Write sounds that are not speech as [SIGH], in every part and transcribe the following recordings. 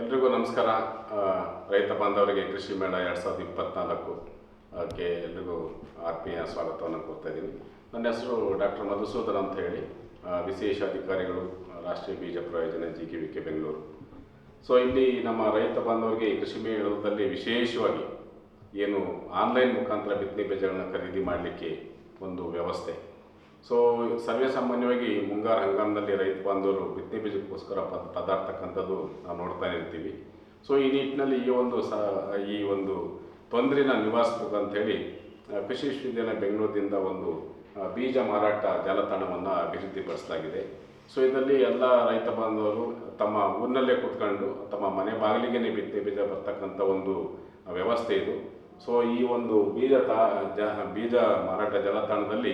ಎಲ್ರಿಗೂ ನಮಸ್ಕಾರ. ರೈತ ಬಾಂಧವರಿಗೆ ಕೃಷಿ ಮೇಳ ಎರಡು ಸಾವಿರದ ಇಪ್ಪತ್ನಾಲ್ಕು ಅದಕ್ಕೆ ಎಲ್ರಿಗೂ ಆತ್ಮೀಯ ಸ್ವಾಗತವನ್ನು ಕೊಡ್ತಾ ಇದ್ದೀನಿ. ನನ್ನ ಹೆಸರು ಡಾಕ್ಟರ್ ಮಧುಸೂದನ್ ಅಂತ ಹೇಳಿ. ವಿಶೇಷ ಅಧಿಕಾರಿಗಳು, ರಾಷ್ಟ್ರೀಯ ಬೀಜ ಪ್ರಯೋಜನ G K V K Bengaluru. So ಇಲ್ಲಿ ನಮ್ಮ ರೈತ ಬಾಂಧವರಿಗೆ ಕೃಷಿ ಮೇಳದಲ್ಲಿ ವಿಶೇಷವಾಗಿ ಏನು ಆನ್ಲೈನ್ ಮುಖಾಂತರ ಬಿತ್ತನೆ ಬೀಜಗಳನ್ನು ಖರೀದಿ ಮಾಡಲಿಕ್ಕೆ ಒಂದು ವ್ಯವಸ್ಥೆ. ಸೊ ಸರ್ವೇ ಸಾಮಾನ್ಯವಾಗಿ ಮುಂಗಾರು ಹಂಗಾಮದಲ್ಲಿ ರೈತ ಬಾಂಧವರು ಬಿತ್ತನೆ ಬೀಜಕ್ಕೋಸ್ಕರ ಪದ, ಪದಾರ್ಥಕ್ಕಂಥದ್ದು ನಾವು ನೋಡ್ತಾನೆ ಇರ್ತೀವಿ. ಸೊ ಈ ನಿಟ್ಟಿನಲ್ಲಿ ಈ ಒಂದು ಸ, ಈ ಒಂದು ತೊಂದರೆನ ನಿವಾರಿಸ್ಬೇಕು ಅಂಥೇಳಿ ಕೃಷಿ ವಿಶ್ವವಿದ್ಯಾಲಯ ಬೆಂಗಳೂರಿನಿಂದ ಒಂದು ಬೀಜ ಮಾರಾಟ ಜಾಲತಾಣವನ್ನು ಅಭಿವೃದ್ಧಿಪಡಿಸಲಾಗಿದೆ. ಸೊ ಇದರಲ್ಲಿ ಎಲ್ಲ ರೈತ ಬಾಂಧವರು ತಮ್ಮ ಊರಿನಲ್ಲೇ ಕೂತ್ಕೊಂಡು, ತಮ್ಮ ಮನೆ ಬಾಗಿಲಿಗೆ ಬಿತ್ತನೆ ಬೀಜ ಬರ್ತಕ್ಕಂಥ ಒಂದು ವ್ಯವಸ್ಥೆ ಇದು. ಸೊ ಈ ಒಂದು ಬೀಜ ತಾ, ಜ, ಬೀಜ ಮಾರಾಟ ಜಾಲತಾಣದಲ್ಲಿ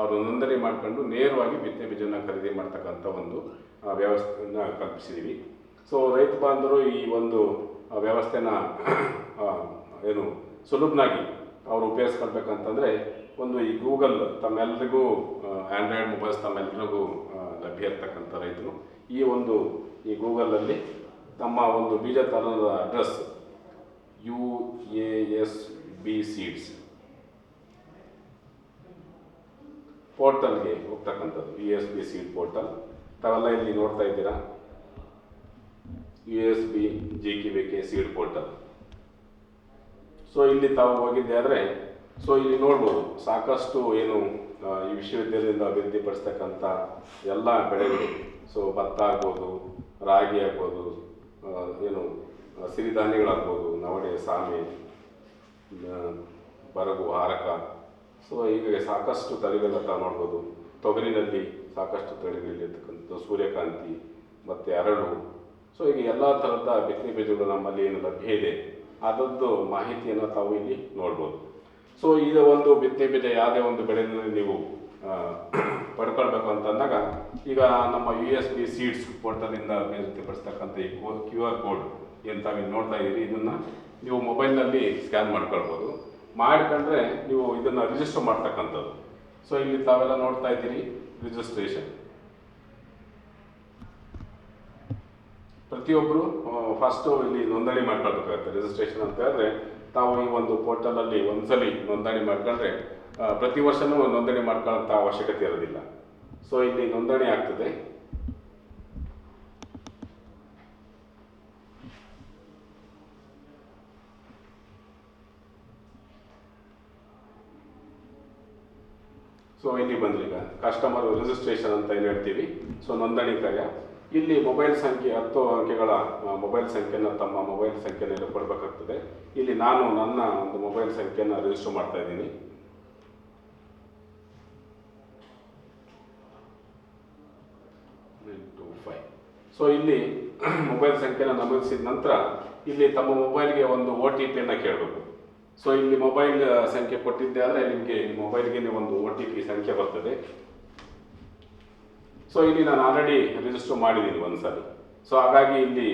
ಅವರು ನೋಂದಣಿ ಮಾಡ್ಕೊಂಡು ನೇರವಾಗಿ ಬಿತ್ತನೆ ಬೀಜನ ಖರೀದಿ ಮಾಡ್ತಕ್ಕಂಥ ಒಂದು ವ್ಯವಸ್ಥೆಯನ್ನು ಕಲ್ಪಿಸಿದ್ದೀವಿ ಸೊ ರೈತ ಬಾಂಧವರು ಈ ಒಂದು ವ್ಯವಸ್ಥೆನ ಏನು ಸುಲಭನಾಗಿ ಅವರು ಉಪಯೋಗಿಸ್ಕೊಳ್ಬೇಕಂತಂದರೆ ಒಂದು ಈ ಗೂಗಲ್ ತಮ್ಮೆಲ್ಲರಿಗೂ ಆ್ಯಂಡ್ರಾಯ್ಡ್ ಮೊಬೈಲ್ಸ್ ತಮ್ಮೆಲ್ಲರಿಗೂ ಲಭ್ಯ ಇರ್ತಕ್ಕಂಥ ರೈತರು. ಈ ಒಂದು, ಈ ಗೂಗಲಲ್ಲಿ ತಮ್ಮ ಒಂದು ಬೀಜ ತರದ address U A S B seeds. ಪೋರ್ಟಲ್ಗೆ ಹೋಗ್ತಕ್ಕಂಥದ್ದು U S B seed portal ತಾವೆಲ್ಲ ಇಲ್ಲಿ ನೋಡ್ತಾ ಇದ್ದೀರಾ? U S B G K B K seed portal so ಇಲ್ಲಿ ತಾವು ಹೋಗಿದ್ದೆ ಆದರೆ ಸೊ ಇಲ್ಲಿ ನೋಡ್ಬೋದು, ಸಾಕಷ್ಟು ಏನು ಈ ವಿಶ್ವವಿದ್ಯಾಲಯದಿಂದ ಅಭಿವೃದ್ಧಿಪಡಿಸ್ತಕ್ಕಂಥ ಎಲ್ಲ ಬೆಳೆಗಳು. ಸೊ ಭತ್ತ ಆಗ್ಬೋದು, ರಾಗಿ ಆಗ್ಬೋದು ಏನು, ಸಿರಿಧಾನ್ಯಗಳಾಗ್ಬೋದು, ನವಣೆ, ಸಾಮೆ ಬರಗು, ಹಾರಕ. ಸೊ ಈಗ ಸಾಕಷ್ಟು ತಳಿಗಳನ್ನ ತಾವು ನೋಡ್ಬೋದು. ತೊಗರಿನಲ್ಲಿ ಸಾಕಷ್ಟು ತಳಿಗಳಿರ್ತಕ್ಕಂಥ ಸೂರ್ಯಕಾಂತಿ, ಮತ್ತು ಅರಳು. ಸೊ ಈಗ ಎಲ್ಲ ಥರದ ಬಿತ್ತನೆ ಬೀಜಗಳು ನಮ್ಮಲ್ಲಿ ಏನು ಲಭ್ಯ ಇದೆ? ಅದರದ್ದು ಮಾಹಿತಿಯನ್ನು ತಾವು ಇಲ್ಲಿ ನೋಡ್ಬೋದು. ಸೊ ಇದು ಒಂದು ಬಿತ್ತನೆ ಬೀಜ ಯಾವುದೇ ಒಂದು ಬೆಳೆಯಲ್ಲಿ ನೀವು ಪಡ್ಕೊಳ್ಬೇಕು ಪಡ್ಕೊಳ್ಬೇಕು ಅಂತಂದಾಗ ಈಗ ನಮ್ಮ ಯು ಎಸ್ ಬಿ ಸೀಡ್ಸ್ ಪೋರ್ಟಲಿಂದ ಅಭಿವೃದ್ಧಿಪಡಿಸ್ತಕ್ಕಂಥ ಈ ಕ್ಯೂ ಆರ್ ಕೋಡ್ ಏನು ತಾವಿಲ್ಲಿ ನೋಡ್ತಾ ಇದ್ದೀರಿ, ಇದನ್ನು ನೀವು ಮೊಬೈಲ್ನಲ್ಲಿ ಸ್ಕ್ಯಾನ್ ಮಾಡ್ಕೊಳ್ಬೋದು. ಮಾಡ್ಕೊಂಡ್ರೆ ನೀವು ಇದನ್ನು ರಿಜಿಸ್ಟರ್ ಮಾಡ್ತಕ್ಕಂಥದ್ದು. ಸೊ ಇಲ್ಲಿ ತಾವೆಲ್ಲ ನೋಡ್ತಾ ಇದ್ದೀರಿ ರಿಜಿಸ್ಟ್ರೇಷನ್ ಪ್ರತಿಯೊಬ್ಬರು ಫಸ್ಟು ಇಲ್ಲಿ ನೋಂದಣಿ ಮಾಡ್ಕೊಳ್ಬೇಕಾಗುತ್ತೆ ರಿಜಿಸ್ಟ್ರೇಷನ್ ಅಂತ ಹೇಳಿದ್ರೆ, ತಾವು ಈ ಒಂದು ಪೋರ್ಟಲಲ್ಲಿ ಒಂದ್ಸಲಿ ನೋಂದಣಿ ಮಾಡ್ಕೊಂಡ್ರೆ ಪ್ರತಿ ವರ್ಷನೂ ನೋಂದಣಿ ಮಾಡ್ಕೊಳ್ಳೋಂಥ ಅವಶ್ಯಕತೆ ಇರೋದಿಲ್ಲ. ಸೊ ಇಲ್ಲಿ ನೋಂದಣಿ ಆಗ್ತದೆ. ಸೊ ಇಲ್ಲಿ ಬಂದ್ರೆ ಈಗ ಕಸ್ಟಮರ್ ರಿಜಿಸ್ಟ್ರೇಷನ್ ಅಂತ ಏನು ಹೇಳ್ತೀವಿ? ಸೊ ನೋಂದಣಿ ಕಾರ್ಯ. ಇಲ್ಲಿ ಮೊಬೈಲ್ ಸಂಖ್ಯೆ ಹತ್ತು ಅಂಕೆಗಳ ಮೊಬೈಲ್ ಸಂಖ್ಯೆನ ತಮ್ಮ ಮೊಬೈಲ್ ಸಂಖ್ಯೆನ ಕೊಡಬೇಕಾಗ್ತದೆ. ಇಲ್ಲಿ ನಾನು ನನ್ನ ಒಂದು ಮೊಬೈಲ್ ಸಂಖ್ಯೆಯನ್ನು ರಿಜಿಸ್ಟರ್ ಮಾಡ್ತಾ ಇದ್ದೀನಿ. ಸೊ ಇಲ್ಲಿ [CLEARS THROAT] ಮೊಬೈಲ್ ಸಂಖ್ಯೆನ ನಮೂದಿಸಿದ ನಂತರ, ಇಲ್ಲಿ ತಮ್ಮ ಮೊಬೈಲ್ಗೆ ಒಂದು ಒ ಟಿ ಪಿಯನ್ನು ಕೇಳಬೇಕು. ಸೊ ಇಲ್ಲಿ ಮೊಬೈಲ್ ಸಂಖ್ಯೆ ಕೊಟ್ಟಿದ್ದೆ ಆದರೆ ನಿಮಗೆ ಮೊಬೈಲ್ಗೆ ಒಂದು ಒ ಟಿ ಪಿ ಸಂಖ್ಯೆ ಬರ್ತದೆ. ಸೊ ಇಲ್ಲಿ ನಾನು ಆಲ್ರೆಡಿ ರಿಜಿಸ್ಟರ್ ಮಾಡಿದ್ದೀನಿ ಒಂದ್ಸಲ. ಸೊ ಹಾಗಾಗಿ ಇಲ್ಲಿ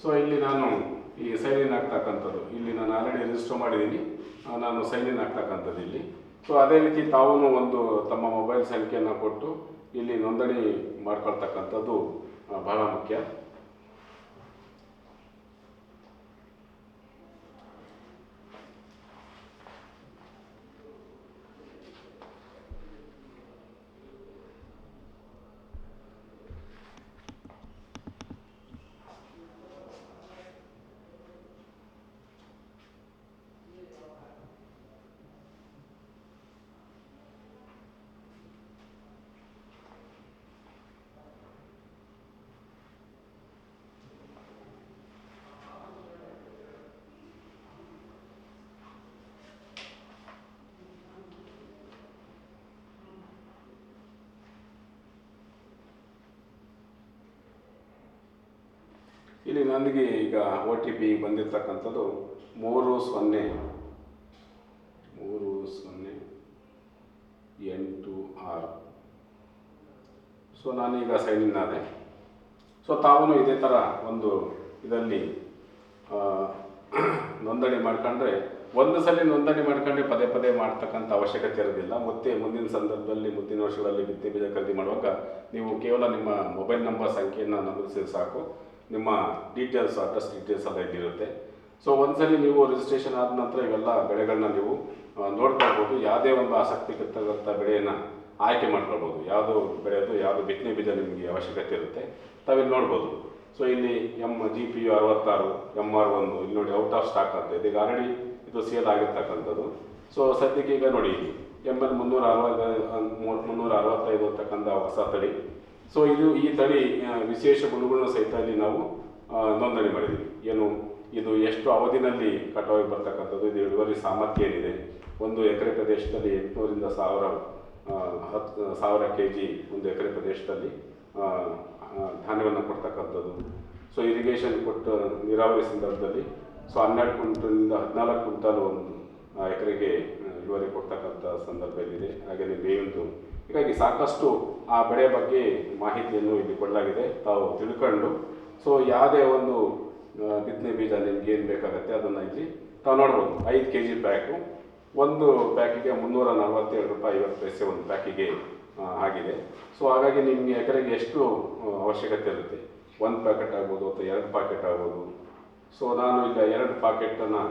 ಸೊ ಇಲ್ಲಿ ನಾನು ಈ ಸೈನ್ ಇನ್ ಆಗ್ತಕ್ಕಂಥದ್ದು. ಇಲ್ಲಿ ನಾನು ಆಲ್ರೆಡಿ ರಿಜಿಸ್ಟರ್ ಮಾಡಿದ್ದೀನಿ. ನಾನು ಸೈನ್ ಇನ್ ಆಗ್ತಕ್ಕಂಥದ್ದು ಇಲ್ಲಿ. ಸೊ ಅದೇ ರೀತಿ ತಾವೂ ಒಂದು ತಮ್ಮ ಮೊಬೈಲ್ ಸಂಖ್ಯೆಯನ್ನು ಕೊಟ್ಟು ಇಲ್ಲಿ ನೋಂದಣಿ ಮಾಡ್ಕೊಳ್ತಕ್ಕಂಥದ್ದು ಬಹಳ ಮುಖ್ಯ. ಇಲ್ಲಿ ನನಗೆ ಈಗ ಒ ಟಿ ಪಿ ಬಂದಿರತಕ್ಕಂಥದ್ದು ಮೂರು ಸೊನ್ನೆ. ಮೂರು ಸೊನ್ನೆ. ಎಂಟು ಆರು. ಸೊ ನಾನೀಗ ಸೈನ್ ಇನ್ ಆದೆ. ಸೊ ತಾವೂ ಇದೇ ಥರ ಒಂದು ಇದರಲ್ಲಿ ನೋಂದಣಿ ಮಾಡ್ಕೊಂಡ್ರೆ, ಒಂದು ಸಲ ನೋಂದಣಿ ಮಾಡ್ಕೊಂಡ್ರೆ ಪದೇ ಪದೇ ಮಾಡ್ತಕ್ಕಂಥ ಅವಶ್ಯಕತೆ ಇರೋದಿಲ್ಲ. ಮತ್ತೆ ಮುಂದಿನ ಸಂದರ್ಭದಲ್ಲಿ, ಮುಂದಿನ ವರ್ಷಗಳಲ್ಲಿ ಬಿತ್ತಿ ಬೀಜ ಖರೀದಿ ಮಾಡುವಾಗ ನೀವು ಕೇವಲ ನಿಮ್ಮ ಮೊಬೈಲ್ ನಂಬರ್ ಸಂಖ್ಯೆಯನ್ನು ನಮೂದಿಸಿದ್ರೆ ಸಾಕು. ನಿಮ್ಮ ಡೀಟೇಲ್ಸ್ ಅಡ್ರೆಸ್ ಡೀಟೇಲ್ಸ್ ಎಲ್ಲ ಇಲ್ಲಿರುತ್ತೆ ಸೊ ಒಂದ್ಸಲಿ ನೀವು ರಿಜಿಸ್ಟ್ರೇಷನ್ ಆದ ನಂತರ ಇವೆಲ್ಲ ಬೆಳೆಗಳನ್ನ ನೀವು ನೋಡ್ಕೊಳ್ಬೋದು ಯಾವುದೇ ಒಂದು ಆಸಕ್ತಿಕರ್ತಕ್ಕಂಥ ಬೆಳೆಯನ್ನು ಆಯ್ಕೆ ಮಾಡ್ಕೊಳ್ಬೋದು. ಯಾವುದು ಬೆಳೆಯೋದು ಯಾವುದು ಬಿತ್ತನೆ ಬೀಜ ನಿಮಗೆ ಅವಶ್ಯಕತೆ ಇರುತ್ತೆ ತಾವಿಲ್ಲಿ ನೋಡ್ಬೋದು. ಸೊ ಇಲ್ಲಿ ಎಂ ಜಿ ಪಿ ಯು ಅರವತ್ತಾರು ಎಂ ಆರ್ ಒಂದು, ಇಲ್ಲಿ ನೋಡಿ ಔಟ್ ಆಫ್ ಸ್ಟಾಕ್ ಅಂತ. ಇದೆ ಈಗ ಆಲ್ರೆಡಿ ಇದು ಸೇಲ್ ಆಗಿರ್ತಕ್ಕಂಥದ್ದು. ಸೊ ಸದ್ಯಕ್ಕೆ ಈಗ ನೋಡಿ ಎಂ ಎಲ್ ಮುನ್ನೂರ ಅರವತ್ತು ಮುನ್ನೂರ ಅರವತ್ತೈದು ಅಂತಕ್ಕಂಥ ಹೊಸ ತಳಿ. ಸೊ ಇದು ಈ ತಳಿ ವಿಶೇಷ ಗುಣಗಳನ್ನು ಸಹಿತ ಇಲ್ಲಿ ನಾವು ನೋಂದಣಿ ಮಾಡಿದ್ದೀವಿ ಏನು, ಇದು ಎಷ್ಟು ಅವಧಿನಲ್ಲಿ ಕಟಾವಿಗೆ ಬರ್ತಕ್ಕಂಥದ್ದು, ಇದು ಇಳುವರಿ ಸಾಮರ್ಥ್ಯ ಏನಿದೆ? ಒಂದು ಎಕರೆ ಪ್ರದೇಶದಲ್ಲಿ ಎಂಟುನೂರಿಂದ ಸಾವಿರ ಹತ್ತು ಸಾವಿರ ಕೆ ಜಿ ಒಂದು ಎಕರೆ ಪ್ರದೇಶದಲ್ಲಿ ಧಾನ್ಯವನ್ನು ಕೊಡ್ತಕ್ಕಂಥದ್ದು. ಸೊ ಇರಿಗೇಷನ್ ಕೊಟ್ಟು ನೀರಾವರಿ ಸಂದರ್ಭದಲ್ಲಿ ಸೊ ಹನ್ನೆರಡು ಕ್ವಿಂಟಲಿಂದ ಹದಿನಾಲ್ಕು ಕ್ವಿಂಟಲ್ ಒಂದು ಎಕರೆಗೆ ಇಳುವರಿ ಕೊಡ್ತಕ್ಕಂಥ ಸಂದರ್ಭ ಇಲ್ಲಿದೆ. ಹಾಗೆಯೇ ಮೇವಿಂದು ಹೀಗಾಗಿ ಸಾಕಷ್ಟು ಆ ಬೆಳೆ ಬಗ್ಗೆ ಮಾಹಿತಿಯನ್ನು ಇಲ್ಲಿ ಕೊಡಲಾಗಿದೆ. ತಾವು ತಿಳ್ಕೊಂಡು. ಸೊ ಯಾವುದೇ ಒಂದು ಬಿತ್ತನೆ ಬೀಜ ನಿಮ್ಗೆ ಏನು ಬೇಕಾಗತ್ತೆ ಅದನ್ನು ಇಲ್ಲಿ ತಾವು ನೋಡ್ಬೋದು. ಐದು ಕೆ ಜಿ ಪ್ಯಾಕು. ಒಂದು ಪ್ಯಾಕಿಗೆ ಮುನ್ನೂರ ನಲವತ್ತೇಳು ರೂಪಾಯಿ ಐವತ್ತು ಪೈಸೆ ಒಂದು ಪ್ಯಾಕಿಗೆ ಆಗಿದೆ. ಸೊ ಹಾಗಾಗಿ ನಿಮಗೆ ಎಕರೆಗೆ ಎಷ್ಟು ಅವಶ್ಯಕತೆ ಇರುತ್ತೆ? ಒಂದು ಪ್ಯಾಕೆಟ್ ಆಗ್ಬೋದು ಅಥವಾ ಎರಡು ಪ್ಯಾಕೆಟ್ ಆಗ್ಬೋದು? ಸೊ ನಾನು ಈಗ ಎರಡು ಪ್ಯಾಕೆಟನ್ನು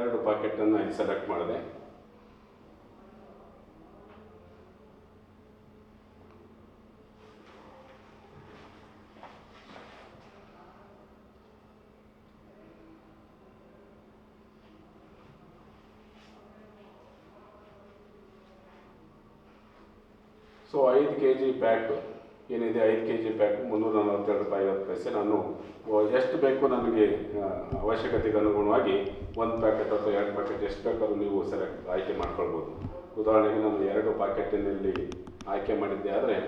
ಎರಡು ಪ್ಯಾಕೆಟನ್ನು ಇಲ್ಲಿ ಸೆಲೆಕ್ಟ್ ಮಾಡಿದೆ. ಸೊ ಐದು ಕೆ ಜಿ ಪ್ಯಾಕ್ ಏನಿದೆ? ಐದು ಕೆ ಜಿ ಪ್ಯಾಕ್ ಮುನ್ನೂರ ನಲವತ್ತೆರಡು ರೂಪಾಯಿ ಐವತ್ತು ಪೈಸೆ ನಾನು ಎಷ್ಟು ಬೇಕು ನನಗೆ ಅವಶ್ಯಕತೆಗೆ ಅನುಗುಣವಾಗಿ ಒಂದು ಪ್ಯಾಕೆಟ್ ಅಥವಾ ಎರಡು ಪ್ಯಾಕೆಟ್ ಎಷ್ಟು ಬೇಕಾದ್ರೂ ನೀವು ಸೆಲೆಕ್ಟ್ ಆಯ್ಕೆ ಮಾಡ್ಕೊಳ್ಬೋದು. ಉದಾಹರಣೆಗೆ ನಾನು ಎರಡು ಪ್ಯಾಕೆಟಿನಲ್ಲಿ ಆಯ್ಕೆ ಮಾಡಿದ್ದೆ ಆದರೆ,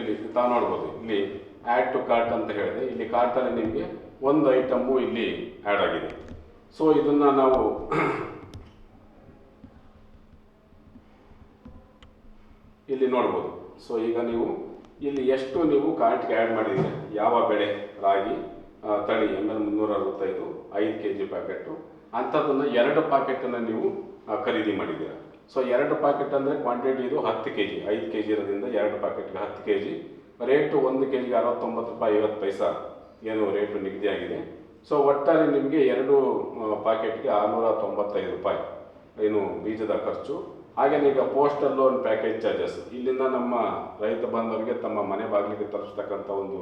ಇಲ್ಲಿ ತಾವು ನೋಡ್ಬೋದು, ಇಲ್ಲಿ ಆ್ಯಡ್ ಟು ಕಾರ್ಟ್ ಅಂತ ಹೇಳಿದೆ. ಇಲ್ಲಿ ಕಾರ್ಟಲ್ಲಿ ನಿಮಗೆ ಒಂದು ಐಟಮ್ಮು ಇಲ್ಲಿ ಆ್ಯಡ್ ಆಗಿದೆ. ಸೊ ಇದನ್ನು ನಾವು ಇಲ್ಲಿ ನೋಡ್ಬೋದು. ಸೊ ಈಗ ನೀವು ಇಲ್ಲಿ ಎಷ್ಟು ನೀವು ಕಾರ್ಟ್ಗೆ ಆ್ಯಡ್ ಮಾಡಿದ್ದೀರಿ? ಯಾವ ಬೆಳೆ? ರಾಗಿ ತಳಿ, ಎಂ ಎಲ್ ಮುನ್ನೂರ ಅರವತ್ತೈದು, ಐದು ಕೆ ಜಿ ಪ್ಯಾಕೆಟು. ಅಂಥದ್ದನ್ನು ಎರಡು ಪ್ಯಾಕೆಟನ್ನು ನೀವು ಖರೀದಿ ಮಾಡಿದ್ದೀರಾ? ಸೊ ಎರಡು ಪ್ಯಾಕೆಟ್ ಅಂದರೆ ಕ್ವಾಂಟಿಟಿ ಇದು ಹತ್ತು ಕೆ ಜಿ. ಐದು ಕೆ ಜಿ ಇರೋದ್ರಿಂದ ಎರಡು ಪ್ಯಾಕೆಟ್ಗೆ ಹತ್ತು ಕೆ ಜಿ. ರೇಟು ಒಂದು ಕೆ ಜಿಗೆ ಅರವತ್ತೊಂಬತ್ತು ರೂಪಾಯಿ ಐವತ್ತು ಪೈಸಾ. ಏನು ರೇಟು ನಿಗದಿಯಾಗಿದೆ? ಸೊ ಒಟ್ಟಾರೆ ನಿಮಗೆ ಎರಡು ಪ್ಯಾಕೆಟ್ಗೆ ಆರುನೂರ ತೊಂಬತ್ತೈದು ರೂಪಾಯಿ ಏನು ಬೀಜದ ಖರ್ಚು. ಹಾಗೆಯೇ ಈಗ ಪೋಸ್ಟಲ್ ಲೋನ್ ಪ್ಯಾಕೇಜ್ ಚಾರ್ಜಸ್ ಇಲ್ಲಿಂದ ನಮ್ಮ ರೈತ ಬಾಂಧವರಿಗೆ ತಮ್ಮ ಮನೆ ಬಾಗಿಲಿಗೆ ತರಿಸ್ತಕ್ಕಂಥ ಒಂದು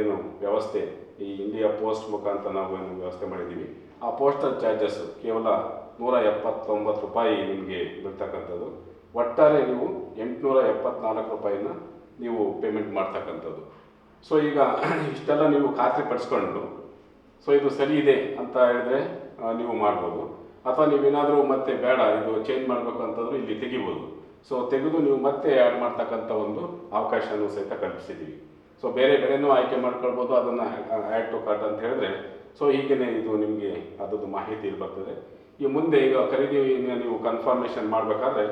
ಏನು ವ್ಯವಸ್ಥೆ, ಈ ಇಂಡಿಯಾ ಪೋಸ್ಟ್ ಮುಖಾಂತರ ನಾವು ಏನು ವ್ಯವಸ್ಥೆ ಮಾಡಿದ್ದೀವಿ. ಆ ಪೋಸ್ಟಲ್ ಚಾರ್ಜಸ್ ಕೇವಲ ನೂರ ಎಪ್ಪತ್ತೊಂಬತ್ತು ರೂಪಾಯಿ ನಿಮಗೆ ಬೀಳ್ತಕ್ಕಂಥದ್ದು. ಒಟ್ಟಾರೆ ನೀವು ಎಂಟುನೂರ ಎಪ್ಪತ್ನಾಲ್ಕು ರೂಪಾಯಿನ ನೀವು ಪೇಮೆಂಟ್ ಮಾಡ್ತಕ್ಕಂಥದ್ದು. ಸೊ ಈಗ ಇಷ್ಟೆಲ್ಲ ನೀವು ಖಾತ್ರಿ ಪಡಿಸ್ಕೊಂಡು ಸೊ ಇದು ಸರಿ ಇದೆ ಅಂತ ಹೇಳಿದ್ರೆ ನೀವು ಮಾಡ್ಬೋದು. ಅಥವಾ ನೀವೇನಾದರೂ ಮತ್ತೆ ಬೇಡ, ಇದು ಚೇಂಜ್ ಮಾಡಬೇಕು ಅಂತಂದ್ರೆ ಇಲ್ಲಿ ತೆಗಿಬೋದು. ಸೊ ತೆಗೆದು ನೀವು ಮತ್ತೆ ಆ್ಯಡ್ ಮಾಡ್ತಕ್ಕಂಥ ಒಂದು ಅವಕಾಶನೂ ಸಹಿತ ಕಲ್ಪಿಸಿದ್ದೀವಿ. ಸೊ ಬೇರೆ ಬೇರೆನೂ ಆಯ್ಕೆ ಮಾಡ್ಕೊಳ್ಬೋದು, ಅದನ್ನು ಆ್ಯಡ್ ಟು ಕಾರ್ಟ್ ಅಂತ ಹೇಳಿದ್ರೆ. ಸೊ ಹೀಗೇ ಇದು ನಿಮಗೆ ಅದರದ್ದು ಮಾಹಿತಿ ಬರ್ತದೆ. ಈ ಮುಂದೆ ಈಗ ಖರೀದಿ ನೀವು ಕನ್ಫರ್ಮೇಷನ್ ಮಾಡಬೇಕಾದ್ರೆ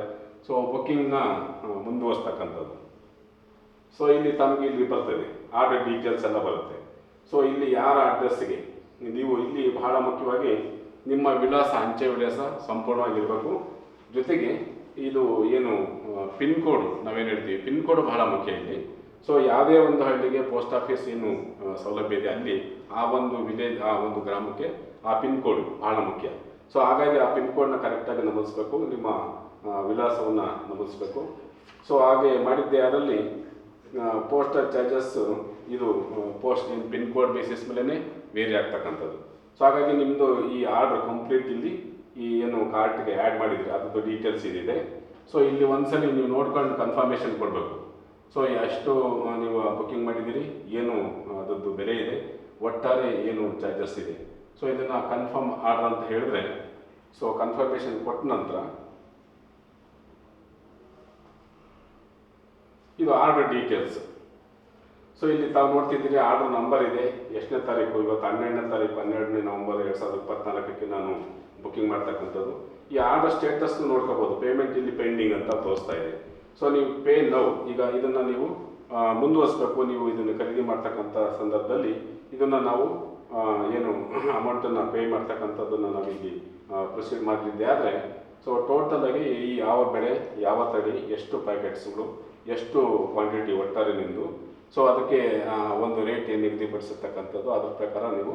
ಸೊ ಬುಕ್ಕಿಂಗ್ನ ಮುಂದುವರಿಸ್ತಕ್ಕಂಥದ್ದು. ಸೊ ಇಲ್ಲಿ ತಮಗೆ ಇಲ್ಲಿ ಬರ್ತದೆ. ಆರ್ಡರ್ ಡೀಟೇಲ್ಸ್ ಎಲ್ಲ ಬರುತ್ತೆ. ಸೊ ಇಲ್ಲಿ ಯಾರ ಅಡ್ರೆಸ್ಸಿಗೆ ನೀವು ಇಲ್ಲಿ ಬಹಳ ಮುಖ್ಯವಾಗಿ ನಿಮ್ಮ ವಿಳಾಸ, ಅಂಚೆ ವಿಳಾಸ ಸಂಪೂರ್ಣವಾಗಿರಬೇಕು. ಜೊತೆಗೆ ಇದು ಏನು ಪಿನ್ ಕೋಡ್ ನಾವೇನು ಹೇಳ್ತೀವಿ, ಪಿನ್ ಕೋಡ್ ಬಹಳ ಮುಖ್ಯ ಇಲ್ಲಿ. ಸೊ ಯಾವುದೇ ಒಂದು ಹಳ್ಳಿಗೆ ಪೋಸ್ಟ್ ಆಫೀಸ್ ಏನು ಸೌಲಭ್ಯ ಇದೆ, ಅಲ್ಲಿ ಆ ಒಂದು ವಿಲೇಜ್, ಆ ಒಂದು ಗ್ರಾಮಕ್ಕೆ ಆ ಪಿನ್ ಕೋಡ್ ಬಹಳ ಮುಖ್ಯ. ಸೊ ಹಾಗಾಗಿ ಆ ಪಿನ್ ಕೋಡ್ನ ಕರೆಕ್ಟಾಗಿ ನಮೂದಿಸ್ಬೇಕು, ನಿಮ್ಮ ವಿಳಾಸವನ್ನು ನಮೂದಿಸ್ಬೇಕು. ಸೊ ಹಾಗೆ ಮಾಡಿದ್ದೆ ಅದರಲ್ಲಿ ಪೋಸ್ಟಲ್ ಚಾರ್ಜಸ್ ಇದು ಪೋಸ್ಟ್ ಪಿನ್ ಕೋಡ್ ಬೇಸಿಸ್ ಮೇಲೇ ವೇರಿ ಆಗ್ತಕ್ಕಂಥದ್ದು. ಸೊ ಹಾಗಾಗಿ ನಿಮ್ಮದು ಈ ಆರ್ಡರ್ ಕಂಪ್ಲೀಟ್ ಇಲ್ಲಿ ಈ ಏನು ಕಾರ್ಟ್ಗೆ ಆ್ಯಡ್ ಮಾಡಿದ್ರಿ, ಅದ್ರದ್ದು ಡೀಟೇಲ್ಸ್ ಇದಿದೆ ಸೊ ಇಲ್ಲಿ ಒಂದ್ಸಲಿ ನೀವು ನೋಡ್ಕೊಂಡು ಕನ್ಫರ್ಮೇಷನ್ ಕೊಡಬೇಕು. ಸೊ ಎಷ್ಟು ನೀವು ಬುಕ್ಕಿಂಗ್ ಮಾಡಿದ್ದೀರಿ, ಏನು ಅದರದ್ದು ಬೆಲೆ ಇದೆ, ಒಟ್ಟಾರೆ ಏನು ಚಾರ್ಜಸ್ ಇದೆ. ಸೊ ಇದನ್ನು ಕನ್ಫರ್ಮ್ ಆರ್ಡರ್ ಅಂತ ಹೇಳಿದ್ರೆ ಸೊ ಕನ್ಫರ್ಮೇಷನ್ ಕೊಟ್ಟ ನಂತರ ಇದು ಆರ್ಡರ್ ಡೀಟೇಲ್ಸ್ ಸೊ ಇಲ್ಲಿ ತಾವು ನೋಡ್ತಿದ್ದೀರಿ ಆರ್ಡರ್ ನಂಬರ್ ಇದೆ. ಎಷ್ಟನೇ ತಾರೀಕು, ಇವತ್ತು ಹನ್ನೆರಡನೇ ತಾರೀಕು, ಹನ್ನೆರಡನೇ ನವಂಬರ್ ಎರಡು ಸಾವಿರದ ಇಪ್ಪತ್ನಾಲ್ಕಕ್ಕೆ ನಾನು ಬುಕ್ಕಿಂಗ್ ಮಾಡ್ತಕ್ಕಂಥದ್ದು. ಈ ಆರ್ಡರ್ ಸ್ಟೇಟಸ್ ನೋಡ್ಕೋಬೋದು. ಪೇಮೆಂಟ್ ಇಲ್ಲಿ ಪೆಂಡಿಂಗ್ ಅಂತ ತೋರಿಸ್ತಾ ಇದೆ. ಸೊ ನೀವು ಪೇ ನೌ ಈಗ ಇದನ್ನು ನೀವು ಮುಂದುವರಿಸಬೇಕು. ನೀವು ಇದನ್ನು ಖರೀದಿ ಮಾಡ್ತಕ್ಕಂಥ ಸಂದರ್ಭದಲ್ಲಿ ಇದನ್ನು ನಾವು ಏನು [CLEARS THROAT] ಅಮೌಂಟನ್ನು ಪೇ ಮಾಡ್ತಕ್ಕಂಥದ್ದನ್ನು ನಾವಿಲ್ಲಿ ಪ್ರೊಸೀಡ್ ಮಾಡಲಿದ್ದೆ ಆದರೆ ಸೊ ಟೋಟಲಾಗಿ ಈ ಯಾವ ಬೆಳೆ, ಯಾವ ತಳಿ, ಎಷ್ಟು ಪ್ಯಾಕೆಟ್ಸ್ಗಳು ಎಷ್ಟು ಕ್ವಾಂಟಿಟಿ ಒಟ್ಟಾರೆ ನಿಂದು ಸೊ ಅದಕ್ಕೆ ಒಂದು ರೇಟ್ ಏನು ನಿಗದಿಪಡಿಸಿರ್ತಕ್ಕಂಥದ್ದು ಅದ್ರ ಪ್ರಕಾರ ನೀವು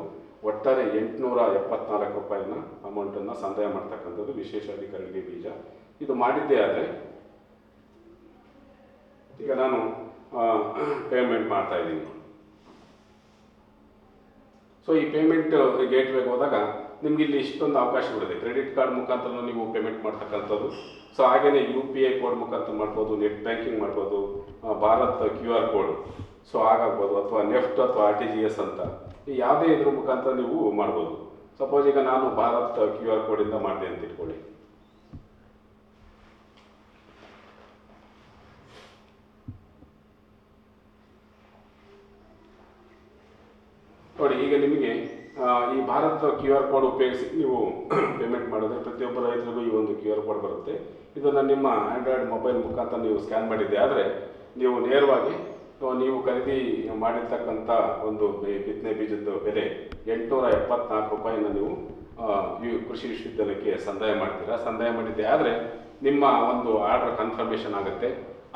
ಒಟ್ಟಾರೆ ಎಂಟುನೂರ ಎಪ್ಪತ್ನಾಲ್ಕು ರೂಪಾಯಿನ ಅಮೌಂಟನ್ನು ಸಂದಾಯ ಮಾಡ್ತಕ್ಕಂಥದ್ದು ವಿಶೇಷ ಅಧಿಕಾರಿಗೆ ಬೀಜ. ಇದು ಮಾಡಿದ್ದೇ ಆದರೆ, ಈಗ ನಾನು ಪೇಮೆಂಟ್ ಮಾಡ್ತಾ ಇದ್ದೀನಿ. ಸೊ ಈ ಪೇಮೆಂಟ್ ಗೇಟ್ವೇಗೆ ಹೋದಾಗ ನಿಮ್ಗೆ ಇಲ್ಲಿ ಇಷ್ಟೊಂದು ಅವಕಾಶ ಅವಕಾಶಗಳಿದೆ ಕ್ರೆಡಿಟ್ ಕಾರ್ಡ್ ಮುಖಾಂತರ ನೀವು ಪೇಮೆಂಟ್ ಮಾಡ್ತಕ್ಕಂಥದ್ದು. ಸೊ ಹಾಗೆಯೇ ಯು ಪಿ ಐ ಕೋಡ್ ಮುಖಾಂತರ ಮಾಡ್ಬೋದು ನೆಟ್ ಬ್ಯಾಂಕಿಂಗ್ ಮಾಡ್ಬೋದು Bharat Q R code so ಹಾಗಾಗ್ಬೋದು, ಅಥವಾ ನೆಫ್ಟ್ ಅಥವಾ ಆರ್ ಟಿ ಜಿ ಎಸ್ ಅಂತ. ಯಾವುದೇ ಇದ್ರ ಮುಖಾಂತರ ನೀವು ಮಾಡ್ಬೋದು. ಸಪೋಸ್ ಈಗ ನಾನು ಭಾರತ್ ಕ್ಯೂ ಆರ್ ಕೋಡಿಂದ ಮಾಡಿದೆ ಅಂತ ಇಟ್ಕೊಳ್ಳಿ ನೋಡಿ ಈಗ ನಿಮಗೆ ಆ, ಈ ಭಾರತದ ಕ್ಯೂ ಆರ್ ಕೋಡ್ ಉಪಯೋಗಿಸಿ ನೀವು [CLEARS THROAT] ಪೇಮೆಂಟ್ ಮಾಡಿದ್ರೆ ಪ್ರತಿಯೊಬ್ಬ ರೈತರಿಗೂ ಈ ಒಂದು ಕ್ಯೂ ಆರ್ ಕೋಡ್ ಬರುತ್ತೆ. ಇದನ್ನು ನಿಮ್ಮ ಆ್ಯಂಡ್ರಾಯ್ಡ್ ಮೊಬೈಲ್ ಮುಖಾಂತರ ನೀವು ಸ್ಕ್ಯಾನ್ ಮಾಡಿದ್ದೆ ಆದರೆ ನೀವು ನೇರವಾಗಿ ನೀವು ಖರೀದಿ ಮಾಡಿರ್ತಕ್ಕಂಥ ಒಂದು ಬಿತ್ತನೆ ಬೀಜದ ಬೆಲೆ ಎಂಟುನೂರ ಎಪ್ಪತ್ನಾಲ್ಕು ರೂಪಾಯಿನ ನೀವು ಕೃಷಿ ವಿಶ್ವವಿದ್ಯಾಲಯಕ್ಕೆ ಸಂದಾಯ ಮಾಡ್ತೀರಾ? ಸಂದಾಯ ಮಾಡಿದ್ದೆ ಆದರೆ ನಿಮ್ಮ ಒಂದು ಆರ್ಡರ್ ಕನ್ಫರ್ಮೇಷನ್ ಆಗುತ್ತೆ.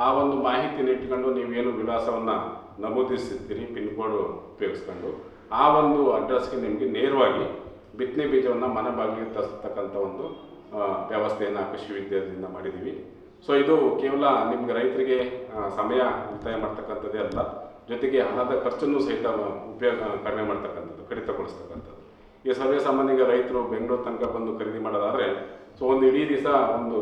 ಆ ಒಂದು ಮಾಹಿತಿನ ಇಟ್ಕೊಂಡು ನೀವೇನು ವಿಳಾಸವನ್ನು ನಮೂದಿಸಿರ್ತೀರಿ, ಪಿನ್ ಕೋಡ್ ಉಪಯೋಗಿಸ್ಕೊಂಡು. ಆ ಒಂದು ಅಡ್ರೆಸ್ಗೆ ನಿಮಗೆ ನೇರವಾಗಿ ಬಿತ್ತನೆ ಬೀಜವನ್ನು ಮನೆ ಬಾಗಿಲಿಗೆ ತರಿಸ್ತಕ್ಕಂಥ ಒಂದು ವ್ಯವಸ್ಥೆಯನ್ನು ಕೃಷಿ ವಿದ್ಯಾಲಯದಿಂದ ಮಾಡಿದ್ದೀವಿ ಸೊ ಇದು ಕೇವಲ ನಿಮ್ಗೆ ರೈತರಿಗೆ ಸಮಯ ಉಳಿತಾಯ ಮಾಡ್ತಕ್ಕಂಥದ್ದೇ ಅಲ್ಲ, ಜೊತೆಗೆ ಹಣದ ಖರ್ಚನ್ನು ಸಹಿತ ಉಪಯೋಗ, ಕಡಿಮೆ ಮಾಡ್ತಕ್ಕಂಥದ್ದು, ಕಡಿತಗೊಳಿಸ್ತಕ್ಕಂಥದ್ದು. ಈ ಸರ್ವೇ ಸಾಮಾನ್ಯ ರೈತರು ಬೆಂಗಳೂರು ತನಕ ಬಂದು ಖರೀದಿ ಮಾಡೋದಾದರೆ ಸೊ ಒಂದು ಇಡೀ ದಿವಸ ಒಂದು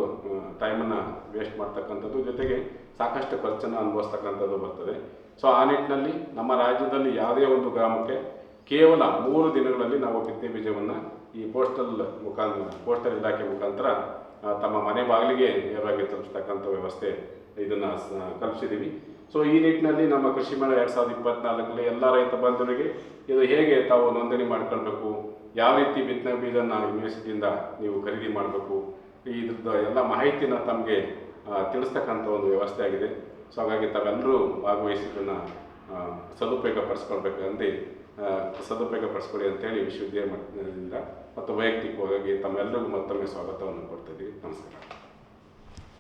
ಟೈಮನ್ನು ವೇಸ್ಟ್ ಮಾಡ್ತಕ್ಕಂಥದ್ದು, ಜೊತೆಗೆ ಸಾಕಷ್ಟು ಖರ್ಚನ್ನು ಅನುಭವಿಸ್ತಕ್ಕಂಥದ್ದು ಬರ್ತದೆ. ಸೊ ಆ ನಿಟ್ಟಿನಲ್ಲಿ ನಮ್ಮ ರಾಜ್ಯದಲ್ಲಿ ಯಾವುದೇ ಒಂದು ಗ್ರಾಮಕ್ಕೆ ಕೇವಲ ಮೂರು ದಿನಗಳಲ್ಲಿ ನಾವು ಬಿತ್ತನೆ ಬೀಜವನ್ನು ಈ ಪೋಸ್ಟಲ್ ಮುಖಾಂತರ ಪೋಸ್ಟಲ್ ಇಲಾಖೆ ಮುಖಾಂತರ ತಮ್ಮ ಮನೆ ಬಾಗಿಲಿಗೆ ನೇರವಾಗಿ ತಲುಪಿಸ್ತಕ್ಕಂಥ ವ್ಯವಸ್ಥೆ ಇದನ್ನು ಕಲ್ಪಿಸಿದ್ದೀವಿ ಸೊ ಈ ನಿಟ್ಟಿನಲ್ಲಿ ನಮ್ಮ ಕೃಷಿ ಮೇಳ ಎರಡು ಸಾವಿರದ ಇಪ್ಪತ್ನಾಲ್ಕರಲ್ಲಿ ಎಲ್ಲ ರೈತ ಬಾಂಧವರಿಗೆ ಇದು ಹೇಗೆ ತಾವು ನೋಂದಣಿ ಮಾಡ್ಕೊಳ್ಬೇಕು? ಯಾವ ರೀತಿ ಬಿತ್ತನೆ ಬೀಜನ ಯೂನಿವರ್ಸಿಟಿಯಿಂದ ನೀವು ಖರೀದಿ ಮಾಡಬೇಕು? ಇದ್ರದ್ದು ಎಲ್ಲ ಮಾಹಿತಿನ ತಮಗೆ ತಿಳಿಸ್ತಕ್ಕಂಥ ಒಂದು ವ್ಯವಸ್ಥೆ ಆಗಿದೆ. ಸೊ ಹಾಗಾಗಿ ತಾವೆಲ್ಲರೂ ಭಾಗವಹಿಸಿ ಇದನ್ನು ಸದುಪಯೋಗ ಪಡಿಸ್ಕೊಳ್ಬೇಕಂದು ಸದುಪಯೋಗ ಪಡಿಸ್ಕೊಳ್ಳಿ ಅಂತೇಳಿ ವಿಶ್ವವಿದ್ಯಾಲಯದಿಂದ ಮತ್ತು ವೈಯಕ್ತಿಕವಾಗಿ ತಮ್ಮೆಲ್ಲರಿಗೂ ಮತ್ತೊಮ್ಮೆ ಸ್ವಾಗತವನ್ನು ಕೊಡ್ತಾ ಇದ್ದೀವಿ. ನಮಸ್ಕಾರ.